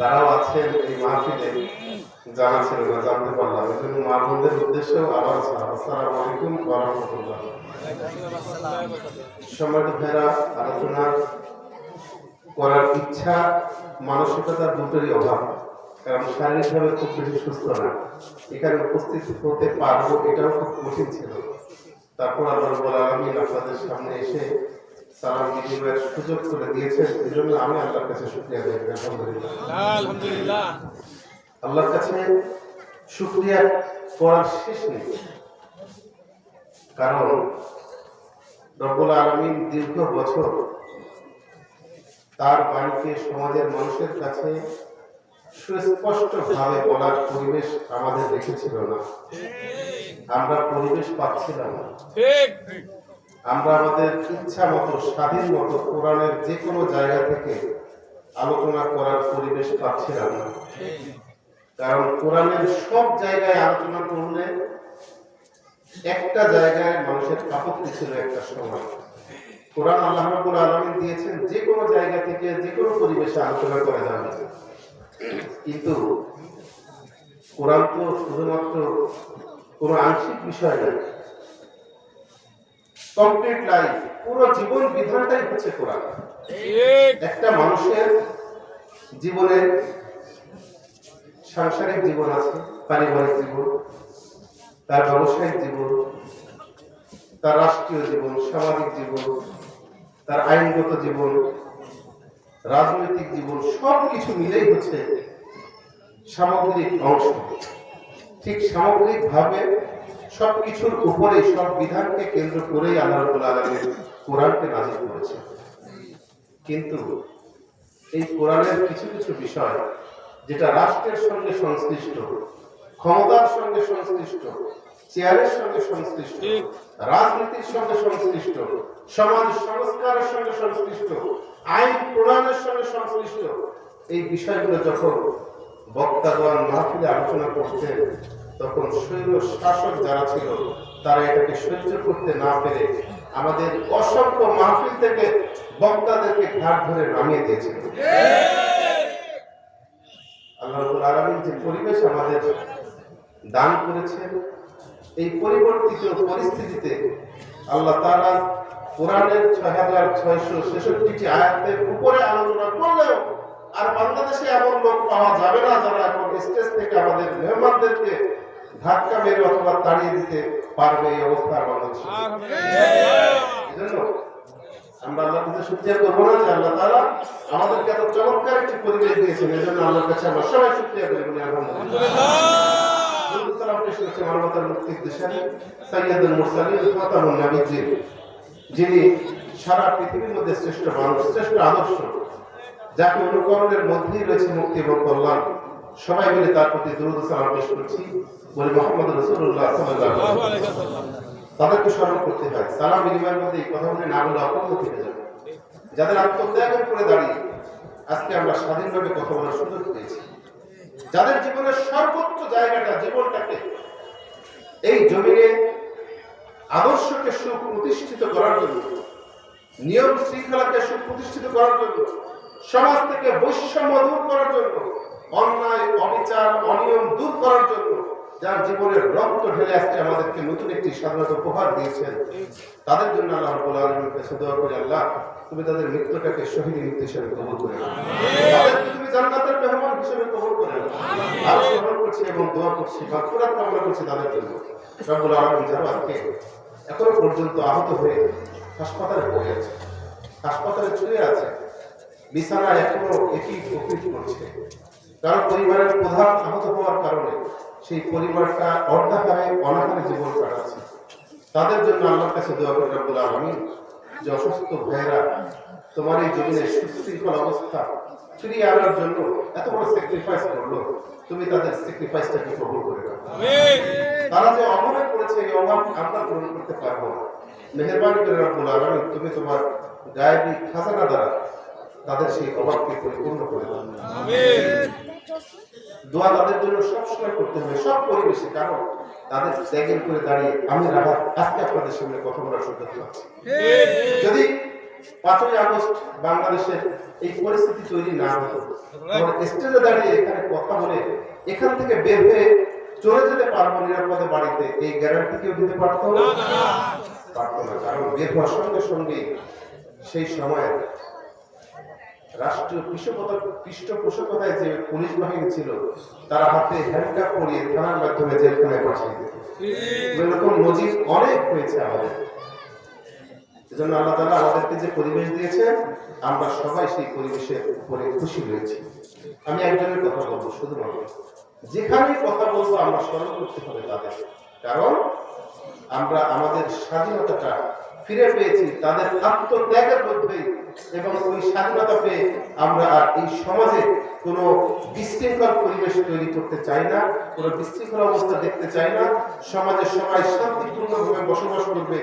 তারাও আছেন এই মাহফিলে জানা ছিল না জানতে পারলাম। এই জন্য মা বোনদের উদ্দেশ্যেও আবার সালাম আসসালামু আলাইকুম রাহমাতুল্লাহ। সম্মানিত ভাইরা আলোচনা করার ইচ্ছা মানসিকতা দুটোরই অভাব, কারণ শারীরিকভাবে খুব বেশি সুস্থ না। এখানে উপস্থিত হতে পারব এটাও খুব কঠিন ছিল। তারপর আল্লাহ আলামিন আপনাদের সামনে এসে সালাম বিনিময়ের সুযোগ করে দিয়েছেন এই জন্য আমি আল্লাহর কাছে শুক্রিয়া দেব আলহামদুলিল্লাহ। আলহামদুলিল্লাহ। আল্লাহর কাছে শুক্রিয়া করার শেষ নেই। কারণ রব্বুল আলমিন দীর্ঘ বছর তার বাণীকে সমাজের মানুষের কাছে সুস্পষ্ট ভাবে বলার পরিবেশ আমাদের রেখেছিল না। আমরা পরিবেশ পাচ্ছিলাম না। আমরা আমাদের ইচ্ছা মতো, স্বাধীন মতো কোরআনের যে কোনো জায়গা থেকে আলোচনা করার পরিবেশ পাচ্ছিলাম না কারণ কোরআনের সব জায়গায় আলোচনা করলে একটা জায়গায় মানুষের আপত্তি ছিল একটা সময়। কোরআন আল্লাহ রাব্বুল আলামিন দিয়েছেন, যে কোনো জায়গা থেকে যে কোনো পরিবেশে আলোচনা করা যাবে। কিন্তু কোরআন তো শুধুমাত্র কোনো আংশিক বিষয় নয় কমপ্লিট লাইফ পুরো জীবন বিধানটাই হচ্ছে কোরআন। একটা মানুষের জীবনে সাংসারিক জীবন আছে, পারিবারিক জীবন, তার ব্যবসায়িক জীবন, তার রাষ্ট্রীয় জীবন, সামাজিক জীবন, তার আইনগত জীবন, রাজনৈতিক জীবন সব কিছু মিলেই হচ্ছে সামগ্রিক অংশ। ঠিক সামগ্রিক ভাবে সব কিছুর উপরে সব বিধানকে কেন্দ্র করেই আল্লাহ আলামিন কোরআনকে নাজিল করেছে কিন্তু এই কোরআনের কিছু কিছু বিষয় যেটা রাষ্ট্রের সঙ্গে সংশ্লিষ্ট ক্ষমতার সঙ্গে সংশ্লিষ্ট চেয়ারের সঙ্গে সংশ্লিষ্ট রাজনীতির সঙ্গে সংশ্লিষ্ট সমাজ সংস্কারের সঙ্গে সংশ্লিষ্ট আইন প্রণয়নের সঙ্গে সংশ্লিষ্ট এই বিষয়গুলো যখন বক্তাগণ মাহফিলে আলোচনা করতেন তখন শাসক যারা ছিল, তারা এটাকে সহ্য করতে না পেরে আমাদের অসংখ্য মাহফিল থেকে বক্তাদেরকে ঘাট ধরে নামিয়ে রাব্বুল আলামিন যে পরিবেশ আমাদের দান এই পরিবর্তিত পরিস্থিতিতে আল্লাহ তাআলা কোরআনের ছয় হাজার ছয়শো ছেষট্টিটি আয়াতের উপরে আলোচনা করলেও আর বাংলাদেশে এমন লোক পাওয়া যাবে না যারা এখন স্টেজ থেকে আমাদের মেহমানদেরকে ধাক্কা মেরে অথবা তাড়িয়ে দিতে পারবে এই অবস্থা আমরা কাছে করব না যে আল্লাহ তাআলা আমাদেরকে এত চমৎকার একটি পরিবেশ দিয়েছেন। আল্লাহর কাছে আমরা সবাই করি বলি আলহামদুলিল্লাহ যিনি সারা পৃথিবীর মধ্যে শ্রেষ্ঠ মানুষ শ্রেষ্ঠ আদর্শ। যাকে অনুকরণের মধ্যেই রয়েছে মুক্তি এবং কল্যাণ। সবাই মিলে তার প্রতি দুরূদ সালাম পেশ করছি। বলি মোহাম্মদ ওয়াসাল্লাম। তাদেরকে স্মরণ করতে হয়। সালাম বিনিময়ের মধ্যে এই কথা বলে না বলে অপূর্ণ থেকে যাবে। যাদের আত্মত্যাগের করে দাঁড়িয়ে আজকে আমরা স্বাধীনভাবে কথা বলার সুযোগ পেয়েছি। যাদের জীবনের সর্বোচ্চ জায়গাটা জীবনটাকে এই জমিনে আদর্শকে সুপ্রতিষ্ঠিত করার জন্য নিয়ম শৃঙ্খলাকে সুপ্রতিষ্ঠিত করার জন্য সমাজ থেকে বৈষম্য দূর করার জন্য অন্যায়, অবিচার, অনিয়ম দূর করার জন্য যার জীবনের রক্ত ঢেলে আজকে আমাদেরকে নতুন একটি স্বাধীনতা উপহার দিয়েছেন, তাদের জন্য আল্লাহ রাব্বুল আলামিনের কাছে দোয়া আল্লাহ তুমি তাদের মৃত্যুটাকে শহীদ মৃত্যু হিসেবে করে তুমি জান্নাতের মেহমান হিসেবে করে আর করছি এবং দোয়া করছি, মাগফিরাত কামনা করছি তাদের জন্য। রব্বুল আলামিন যারা আজকে এখনও পর্যন্ত আহত হয়ে হাসপাতালে পড়ে আছে, হাসপাতালে শুয়ে আছে, বিছানায় এখনও একই প্রকৃতি করছে কারণ পরিবারের প্রধান আহত হওয়ার কারণে সেই পরিবারটা অর্ধাকারে অনাহারে জীবন কাটাচ্ছে। তাদের জন্য আল্লাহর কাছে দোয়া করে রব্বুল আলামিন যে অসুস্থ ভাইয়েরা তোমার এই জীবনের সুশৃঙ্খল অবস্থা ফিরিয়ে আনার জন্য এত বড় স্যাক্রিফাইস করল তুমি তাদের স্যাক্রিফাইসটাকে কবুল করে তারা যে অভাবে করেছে এই অভাব আমরা পূরণ করতে পারব না। মেহরবানি করে রব্বুল আলামিন তুমি তোমার গায়েবী খাজানা দ্বারা তাদের সেই অভাবকে পরিপূর্ণ করে আমিন। দোয়া তাদের জন্য সবসময় করতে হবে, সব পরিবেশে, কারণ তাদের ত্যাগের করে দাঁড়িয়ে আমি রাহাত আজকে আপনাদের সামনে কথা বলার সুযোগ পাচ্ছি। যদি পাঁচই আগস্ট বাংলাদেশের এই পরিস্থিতি তৈরি না হতো স্টেজে দাঁড়িয়ে এখানে কথা বলে এখান থেকে বের হয়ে চলে যেতে পারব নিরাপদে বাড়িতে, এই গ্যারান্টি কেউ দিতে পারতো না? পারতো না, কারণ বের হওয়ার সঙ্গে সঙ্গে সেই সময় রাষ্ট্রীয় পৃষ্ঠপোষক পৃষ্ঠপোষকতায় যে পুলিশ বাহিনী ছিল, তারা হাতে পরিয়ে থানার মাধ্যমে এরকম নজির অনেক হয়েছে আমাদের। এজন্য আল্লাহ তাআলা আমাদেরকে যে পরিবেশ দিয়েছে আমরা সবাই সেই পরিবেশের উপরে খুশি হয়েছি। আমি একজনের কথা বলব, শুধুমাত্র। যেখানেই কথা বলব, আমরা স্মরণ করতে হবে তাদের। কারণ আমরা আমাদের স্বাধীনতাটা ফিরে পেয়েছি, তাদের আত্মত্যাগের মধ্যেই এবং ওই স্বাধীনতা পেয়ে আমরা আর এই সমাজে কোনো বিশৃঙ্খল পরিবেশ তৈরি করতে চাই না, কোনো বিশৃঙ্খল অবস্থা দেখতে চাই না। সমাজে সবাই শান্তিপূর্ণভাবে বসবাস করবে,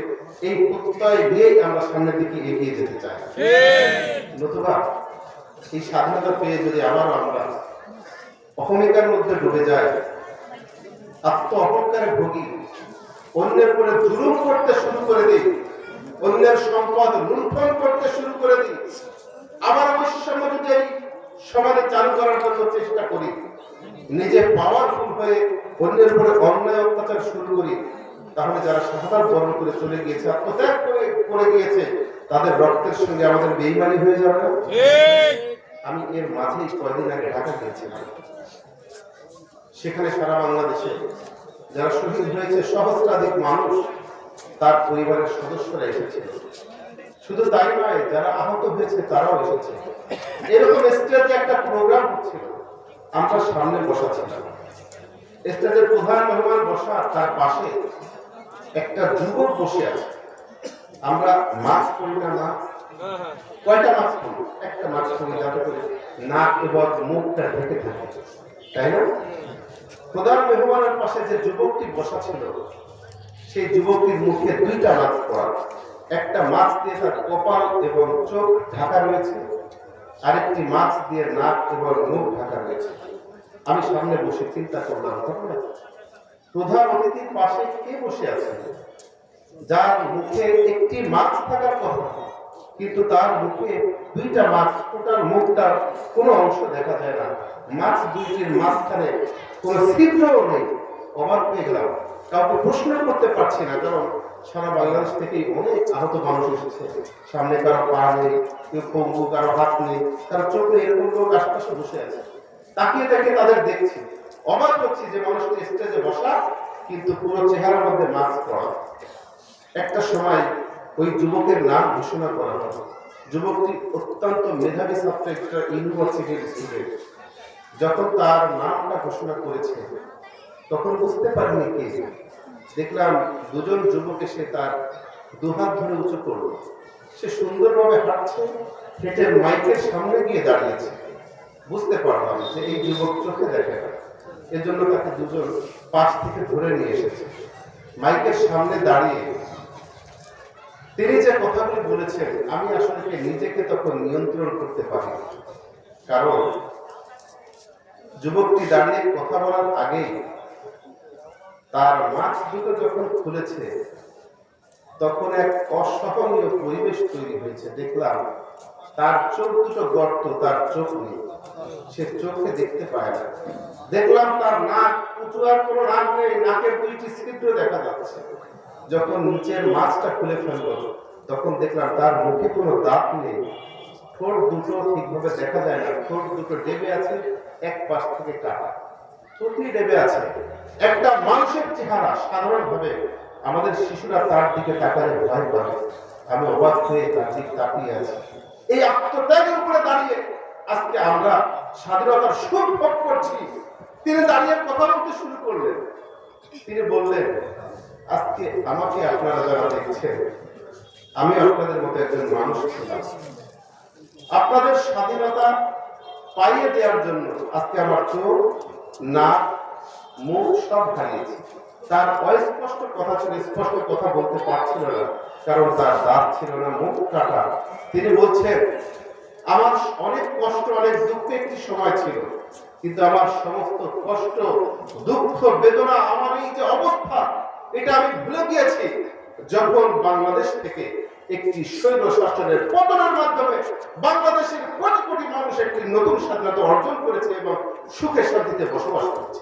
এই প্রত্যয় দিয়েই আমরা সামনের দিকে এগিয়ে যেতে চাই। নতুবা এই স্বাধীনতা পেয়ে যদি আবারও আমরা অহমিকার মধ্যে ডুবে যায় আত্ম অহংকারে ভুগি, অন্যের উপরে জুলুম করতে শুরু করে দিই অন্যের সম্পদ লুণ্ঠন করতে শুরু করে দিই আবার যদি এই সমাজে চালু করার জন্য চেষ্টা করি, নিজে পাওয়ারফুল হয়ে অন্যের উপরে অন্যায় অত্যাচার শুরু করি, তাহলে যারা সাধারণ বরণ করে চলে গিয়েছে, আত্মত্যাগ করে করে গিয়েছে, তাদের রক্তের সঙ্গে আমাদের বেইমানি হয়ে যাবে? আমি এর মাঝে কয়দিন আগে ঢাকা গিয়েছিলাম সেখানে সারা বাংলাদেশে যারা শহীদ হয়েছে, সহস্রাধিক মানুষ তার পরিবারের সদস্যরা এসেছে। শুধু তাই নয়, যারা আহত হয়েছে, তারাও এসেছে। এরকম স্টেজে একটা প্রোগ্রাম হচ্ছিল। আমরা সামনে বসা ছিলাম স্টেজের প্রধান মেহমান বসা, তার পাশে একটা যুবক বসে আছে। আমরা মাস্ক পরি না মাস্ক হ্যাঁ কয়টা মাছ পড়ি একটা মাছ পড়ি যাতে করে নাক এবং মুখটা ঢেকে থাকে। তাই না? প্রধান মেহমানের পাশে যে যুবকটি বসা ছিল সেই যুবকটির মুখে দুইটা মাছ পড়া একটা মাছ দিয়ে তার কপাল এবং চোখ ঢাকা রয়েছে, আরেকটি মাছ দিয়ে নাক এবং মুখ ঢাকা রয়েছে। আমি সামনে বসে চিন্তা করলাম, তখন প্রধান অতিথির পাশে কে বসে আছে? যার মুখে একটি মাছ থাকার কথা, কিন্তু তার মুখে দুইটা মাছ ওটার মুখটার কোনো অংশ দেখা যায় না। মাছ দুইটির মাঝখানে কোনো ছিদ্রও নেই। অবাক হয়ে গেলাম। কাউকে প্রশ্ন করতে পারছি না, কারণ সারা বাংলাদেশ থেকে অনেক আহত মানুষ এসেছে। সামনে কারও পা নেই, কেউ পঙ্গু, কারও হাত নেই, কারও চোখ এরকম লোক আশপাশে বসে আছে। তাকিয়ে তাকিয়ে তাদের দেখছি। অবাক হচ্ছি যে মানুষটি স্টেজে বসা, কিন্তু পুরো চেহারার মধ্যে মাস্ক পরা। একটা সময় ওই যুবকের নাম ঘোষণা করা হলো। যুবকটি অত্যন্ত মেধাবী ছাত্র, একটা ইউনিভার্সিটির স্টুডেন্ট যখন তার নামটা ঘোষণা করেছে তখন বুঝতে পারিনি কে দেখলাম দুজন যুবক এসে তার দুহাত ধরে উঁচু করল। সে সুন্দরভাবে হাঁটছে হেঁটে মাইকের সামনে গিয়ে দাঁড়িয়েছে। বুঝতে পারলাম যে এই যুবক চোখে দেখে না। এজন্য তাকে দুজন পাশ থেকে ধরে নিয়ে এসেছে। মাইকের সামনে দাঁড়িয়ে তিনি যে কথাগুলি বলেছেন, আমি আসলে নিজেকে তখন নিয়ন্ত্রণ করতে পারি? কারণ যুবকটি দাঁড়িয়ে কথা বলার আগেই তার মাছ দুটো যখন খুলেছে, তখন এক অসহনীয় পরিবেশ তৈরি হয়েছে। দেখলাম, তার চোখ দুটো গর্ত, তার চোখ নেই। সে চোখে দেখতে পায় না। দেখলাম তার নাক উঁচু আর কোনো নাক নেই, নাকের দুইটি ছিদ্র দেখা যাচ্ছে। যখন নিচের মাছটা খুলে ফেলল, তখন দেখলাম তার মুখে কোনো দাঁত নেই। ঠোঁট দুটো ঠিকভাবে দেখা যায় না, ঠোঁট দুটো ডেবে আছে, এক পাশ থেকে কাটা। ঠোঁটই ডেবে আছে। একটা মানুষের চেহারা সাধারণভাবে আমাদের শিশুরা তার দিকে তাকালে ভয় পাবে। আমি অবাক হয়ে তার দিক তাকিয়ে আছি। এই আত্মত্যাগের উপরে দাঁড়িয়ে আজকে আমরা স্বাধীনতার সুখ করছি। তিনি দাঁড়িয়ে কথা বলতে শুরু করলেন। তিনি বললেন, আজকে আমাকে আপনারা যারা দেখছেন, আমি আপনাদের মতো একজন মানুষ ছিলাম। আপনাদের স্বাধীনতা পাইয়ে দেওয়ার জন্য আজকে আমার চোখ নাক, মুখ সব হারিয়েছি তার অস্পষ্ট কথা ছিল, স্পষ্ট কথা বলতে পারছিল না, কারণ তার দাঁত ছিল না, মুখ কাটা। তিনি বলছেন, আমার অনেক কষ্ট, অনেক দুঃখ একটি সময় ছিল, কিন্তু আমার সমস্ত কষ্ট, দুঃখ, বেদনা, আমার এই যে অবস্থা, এটা আমি ভুলে গিয়েছি। যখন বাংলাদেশ থেকে একটি সৈন্য শাসনের পতনের মাধ্যমে বাংলাদেশের কোটি কোটি মানুষ একটি নতুন স্বাধীনতা অর্জন করেছে এবং সুখে শান্তিতে বসবাস করছে।